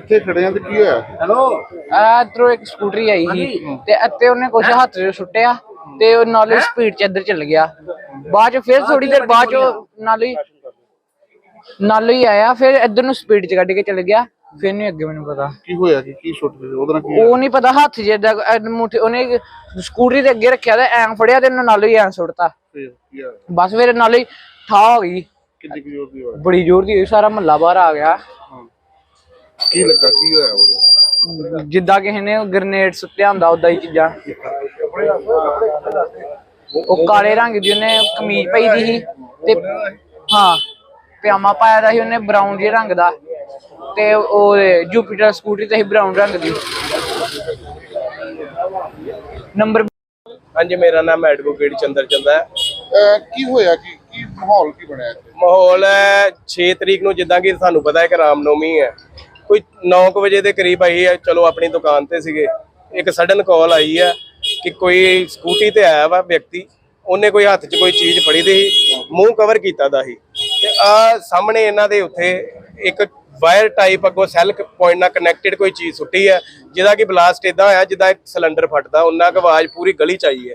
ਕਿੱਥੇ ਖੜੇ ਆ ਤੇ ਕੀ ਹੋਇਆ? ਆ ਇਧਰੋਂ ਇੱਕ ਸਕੂਟਰੀ ਆਈ ਸੀ ਤੇ ਅਤੇ ਉਹਨੇ ਕੁਛ ਹੱਥ 'ਚ ਸੁੱਟਿਆ ਤੇ ਉਹ ਨਾਲੇ ਸਪੀਡ 'ਚ ਇੱਧਰ ਚੱਲ ਗਿਆ। ਬਾਅਦ 'ਚ ਫਿਰ ਥੋੜੀ ਦੇਰ ਬਾਅਦ 'ਚ ਉਹ ਨਾਲੇ ਹੀ ਨਾਲੇ ਹੀ ਆਇਆ ਫਿਰ ਇੱਧਰ ਨੂੰ ਸਪੀਡ 'ਚ ਕੱਢ ਕੇ ਚੱਲ ਗਿਆ। ਫਿਰ ਨਹੀਂ ਅੱਗੇ ਮੈਨੂੰ ਪਤਾ। ਕੀ ਹੋਇਆ ਕੀ ਕੀ ਸੁੱਟ ਗਏ? ਉਹਦੇ ਕੀ ਹੋਇਆ? ਉਹ ਨਹੀਂ ਪਤਾ ਹੱਥ ਜਿੱਦਾਂ ਮੁੱਠ ਉਹਨੇ ਸਕੂਟਰੀ ਦੇ ਅੱਗੇ ਰੱਖਿਆ ਤੇ ਐਂ ਫੜਿਆ ਤੇ ਉਹਨੇ ਨਾਲੇ ਹੀ ਐਂ ਸੁੱਟਤਾ। ਫਿਰ ਕੀ ਹੋਇਆ? ਬਸ ਫਿਰ ਨਾਲੇ ਹੀ ਠਾ ਹੋ ਗਈ। ਕਿੰਨੀ ਕੁ ਜ਼ੋਰ ਦੀ ਹੋਇਆ? ਬੜੀ ਜ਼ੋਰ ਦੀ ਹੋਈ ਸਾਰਾ ਮਹੱਲਾ ਬਾਹਰ ਆ ਗਿਆ। ਕੀ ਲੱਗਾ? ਕੀ ਹੋਇਆ ਉਹਦੇ ਜਿੱਦਾਂ ਕਿਸੇ ਨੇ ਗ੍ਰਨੇਡ ਸੁੱਟਿਆ ਹੁੰਦਾ ਉਦਾਂ ਹੀ ਚੀਜ਼ਾਂ। ਉਹ ਕਾਲੇ ਰੰਗ ਦੀ ਉਹਨੇ ਕਮੀਜ਼ ਪਾਈ ਦੀ ਸੀ ਤੇ ਹਾਂ ਪਜਾਮਾ ਪਾਇਆ ਦਾ ਸੀ ਉਹਨੇ ਬਰਾਊਨ ਜਿਹੇ ਰੰਗ ਦਾ ਤੇ ਉਹ ਜੁਪੀਟਰ ਸਕੂਟਰੀ ਤੇ ਸੀ ਬਰਾਊਨ ਰੰਗ ਦੀ। ਨੰਬਰ ਹਾਂਜੀ ਮੇਰਾ ਨਾਮ ਐਡਵੋਕੇਟ ਚੰਦਰ ਚੰਦਾ ਹੈ। ਅਹ ਕੀ ਹੋਇਆ? ਕੀ ਕੀ ਮਾਹੌਲ ਕੀ ਬਣਿਆ ਇੱਥੇ? ਮਾਹੌਲ ਹੈ 6 ਤਰੀਕ ਨੂੰ ਜਿੱਦਾਂ ਕਿ ਤੁਹਾਨੂੰ ਪਤਾ ਹੈ ਕਿ ਰਾਮਨੌਮੀ ਹੈ। ਕੋਈ 9 ਵਜੇ ਦੇ ਕਰੀਬ ਆਈ ਹੈ, ਚਲੋ ਆਪਣੀ ਦੁਕਾਨ ਤੇ ਸੀਗੇ। ਇੱਕ ਸਡਨ ਕਾਲ ਆਈ ਹੈ ਕਿ ਕੋਈ ਸਕੂਟੀ ਤੇ ਆਇਆ ਵਾ ਵਿਅਕਤੀ, ਉਹਨੇ ਕੋਈ ਹੱਥ 'ਚ ਕੋਈ ਚੀਜ਼ ਫੜੀ ਦੀ ਸੀ, ਮੂੰਹ ਕਵਰ ਕੀਤਾ ਦਾ ਸੀ। ਤੇ ਆ ਸਾਹਮਣੇ ਇਹਨਾਂ ਦੇ ਉੱਥੇ ਇੱਕ ਵਾਇਰ ਟਾਈਪ ਅੱਗੋਂ ਸੈੱਲ ਪੁਆਇੰਟ ਨਾਲ ਕਨੈਕਟਡ ਕੋਈ ਚੀਜ਼ ਸੁੱਟੀ ਹੈ, ਜਿਹਦਾ ਕਿ ਬਲਾਸਟ ਇਦਾਂ ਹੋਇਆ ਜਿੱਦਾਂ ਇੱਕ ਸਿਲੰਡਰ ਫਟਦਾ, ਉਹਨਾਂ ਕੁ ਆਵਾਜ਼ ਪੂਰੀ ਗਲੀ ਚ ਆਈ ਹੈ।